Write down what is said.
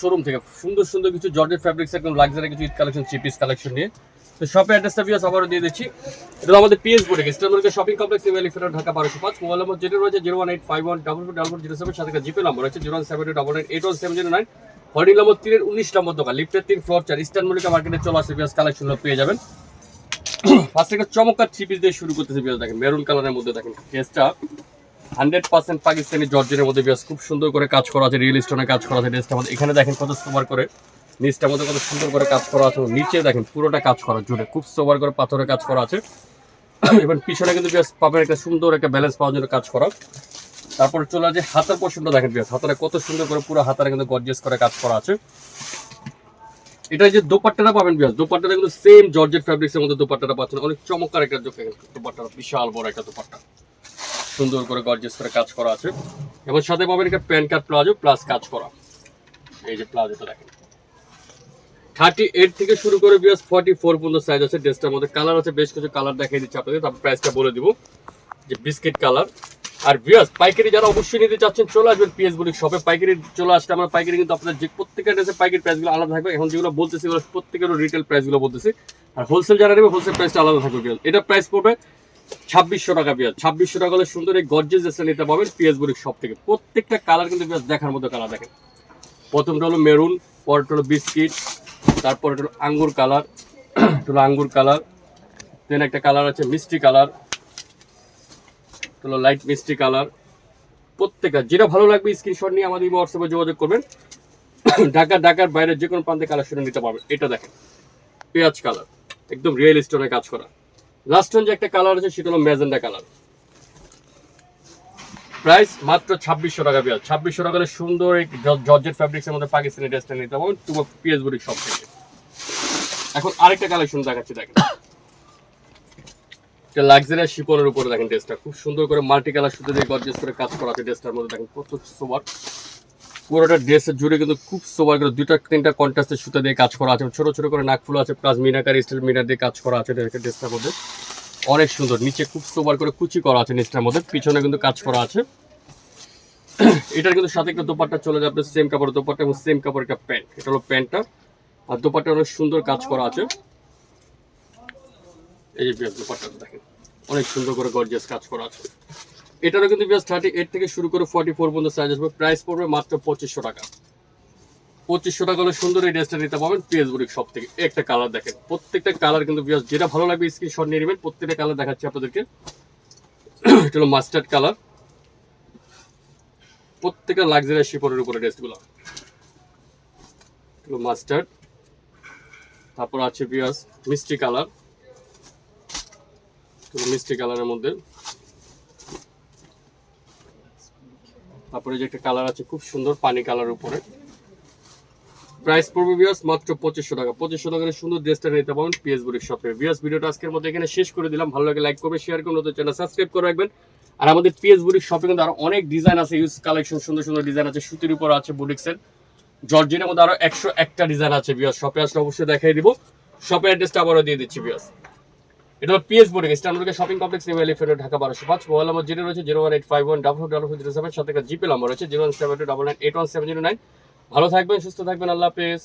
Showroom থেকে সুন্দর সুন্দর কিছু কিছু কালেকশন থ্রি পিস কালেকশন নিয়ে। ফিয়াস দিয়ে দিচ্ছি। এটা আমাদের পিএস শপিং ঢাকা বারোশো মোবাইল নম্বর রয়েছে five one double four double seven সাথে আছে one seven eight one seven nine number উনিশ নম্বর দোকান তিন ফ্লোর চার মার্কেটে চলে পেয়ে যাবেন। চমৎকার দিয়ে শুরু দেখেন মেরুন কালারের মধ্যে দেখেন হান্ড্রেড পার্সেন্ট পাকিস্তানি জর্জের মধ্যে বেশ খুব সুন্দর করে কাজ করা আছে, রিয়েল স্টোনের কাজ করা আছে ড্রেসটার মধ্যে এখানে দেখেন কত সোবার করে নিচটার মধ্যে কত সুন্দর করে কাজ করা আছে নিচে দেখেন পুরোটা কাজ করা জুড়ে, খুব সোবার করে পাথরের কাজ করা আছে। এবং পিছনে কিন্তু বেশ পাবেন একটা সুন্দর একটা ব্যালেন্স পাওয়ার জন্য কাজ করা। তারপরে চলে আসে হাতের পোর্শনটা দেখেন বেশ হাতারে কত সুন্দর করে পুরো হাতারে কিন্তু গর্জেস করে কাজ করা আছে। এটা যে দোপাট্টাটা পাবেন বিয়াস, দোপাট্টাটা কিন্তু সেম জর্জেট ফ্যাব্রিক্সের মধ্যে দোপাট্টাটা পাচ্ছেন, অনেক চমৎকার একটা দোপাট্টাটা, বিশাল বড় একটা দোপাট্টা। সুন্দর করে গর্জিয়াস করে কাজ করা আছে। এবং সাথে পাবেন একটা প্যান কার্ড প্লাজো প্লাস কাজ করা। এই যে প্লাজোটা দেখেন। থার্টি এইট থেকে শুরু করে বিয়াস ফর্টি ফোর পর্যন্ত সাইজ আছে। ড্রেসটার মধ্যে কালার আছে, বেশ কিছু কালার দেখিয়ে দিচ্ছি আপনাদের। তারপর প্রাইসটা বলে দিব। যে বিস্কিট কালার আর বিয়াস পাইকারি যারা অবশ্যই নিতে চাচ্ছেন, চলে আসবেন পিএস বলি শপে পাইকারি চলে আসলে আমরা পাইকারি কিন্তু আপনাদের যে প্রত্যেকটা ড্রেসের পাইকারি প্রাইসগুলো আলাদা থাকবে। এখন যেগুলো বলতেছি, এগুলো প্রত্যেকের রিটেল প্রাইসগুলো বলতেছি। আর হোলসেল যারা নেবে হোলসেল প্রাইসটা আলাদা থাকবে এটা প্রাইস পড়বে ছাব্বিশশো টাকা পেঁয়াজ ছাব্বিশশো টাকা হলে সুন্দর এই গর্জেস ড্রেসটা নিতে পারবেন পিএস বুড়ির সব থেকে। প্রত্যেকটা কালার কিন্তু পেঁয়াজ দেখার মতো কালার দেখেন। প্রথমটা হলো মেরুন পরটা হলো বিস্কিট তারপর হলো আঙ্গুর কালার হলো আঙ্গুর কালার দেন একটা কালার আছে মিষ্টি কালার হলো লাইট মিষ্টি কালার প্রত্যেকটা, যেটা ভালো লাগবে স্ক্রিনশট নিয়ে আমাদের হোয়াটসঅ্যাপে যোগাযোগ করবেন। ঢাকা, ঢাকার বাইরে যে কোনো প্রান্তে কালেকশন নিতে পারবেন। এটা দেখেন, পেঁয়াজ কালার একদম রিয়েল স্টোনে কাজ করা। লাস্ট যে একটা কালার আছে, সেটা হলো ম্যাজেন্ডা কালার প্রাইস মাত্র ছাব্বিশশো টাকা পেঁয়াজ ছাব্বিশশো টাকা সুন্দর এই জর্জেট ফ্যাব্রিক্সের মধ্যে পাকিস্তানি ড্রেসটা নিতে পারবেন তোমার পিএস বুড়ি সব থেকে। এখন আরেকটা কালেকশন দেখাচ্ছি, দেখেন। এটা লাক্সারিয়াস শিপনের উপরে দেখেন ড্রেসটা খুব সুন্দর করে মাল্টি কালার সুতো দিয়ে গর্জিয়াস করে কাজ করা আছে ড্রেসটার মধ্যে। দেখেন কত সোবার পুরোটা ড্রেসের জুড়ে কিন্তু খুব সোবার করে দুইটা, তিনটা কন্ট্রাস্টের সুতা দিয়ে কাজ করা আছে। ছোট ছোট করে নাকফুল আছে প্লাস মিনাকার স্টিল মিনার দিয়ে কাজ করা আছে ড্রেসটার মধ্যে। অনেক সুন্দর, নিচে খুব সোবার করে কুচি করা আছে নিচটার মধ্যে, পিছনে কিন্তু কাজ করা আছে। এটার কিন্তু সাথে একটা দোপাট্টা চলে যাবে সেম কাপড় দোপাট্টা এবং সেম কাপড় একটা প্যান্ট এটা হলো প্যান্টটা আর দোপাট্টা অনেক সুন্দর কাজ করা আছে। এই যে পেঁয়াজ দেখেন, অনেক সুন্দর করে গর্জিয়াস কাজ করা আছে। এটারও কিন্তু পেঁয়াজ থার্টি এইট থেকে শুরু করে ফর্টি ফোর পর্যন্ত সাইজ আসবে। প্রাইস পড়বে মাত্র পঁচিশশো টাকা। পঁচিশশো টাকা হলে সুন্দর এই ড্রেসটা নিতে পারবেন পিএস সব থেকে। একটা কালার দেখেন। প্রত্যেকটা কালার কিন্তু পেঁয়াজ যেটা ভালো লাগবে স্ক্রিনশট নিয়ে নেবেন, প্রত্যেকটা কালার দেখাচ্ছি আপনাদেরকে। এটা হলো মাস্টার্ড কালার প্রত্যেকটা লাক্সারি শিপরের উপরে ড্রেসগুলো মাস্টার্ড তারপর আছে পিঁয়াজ মিষ্টি কালার মিষ্টি কালারের মধ্যে। তারপরে যে একটা কালার আছে, খুব সুন্দর পানি কালার উপরে। প্রাইস পড়বে বিয়াস মাত্র পঁচিশশো টাকা। পঁচিশশো টাকার সুন্দর ড্রেসটা নিতে পারবেন পিএস বুড়ির শপে বিয়াস ভিডিওটা আজকের মধ্যে এখানে শেষ করে দিলাম। ভালো লাগে লাইক করবে শেয়ার করুন নতুন চ্যানেল সাবস্ক্রাইব করে রাখবেন। আর আমাদের পিএস বুড়ির শপে কিন্তু আরও অনেক ডিজাইন আছে ইউজ কালেকশন সুন্দর সুন্দর ডিজাইন আছে। সুতির উপর আছে বুটিক্সের জর্জিনের মধ্যে আরও একশো একটা ডিজাইন আছে বিয়াস শপে আসলে অবশ্যই দেখাই দিব। শপের অ্যাড্রেসটা আবারও দিয়ে দিচ্ছি বিয়াস এটা হলো PS boarding standard shopping complex new elephant Dhaka বারোশো পাঁচ মোবাইল নম্বর জিরো রয়েছে zero one eight five one double double zero seven সাথে জিপে নম্বর রয়েছে zero one seven two double nine eight one seven zero nine ভালো থাকবেন, সুস্থ থাকবেন, আল্লাহ হাফেজ।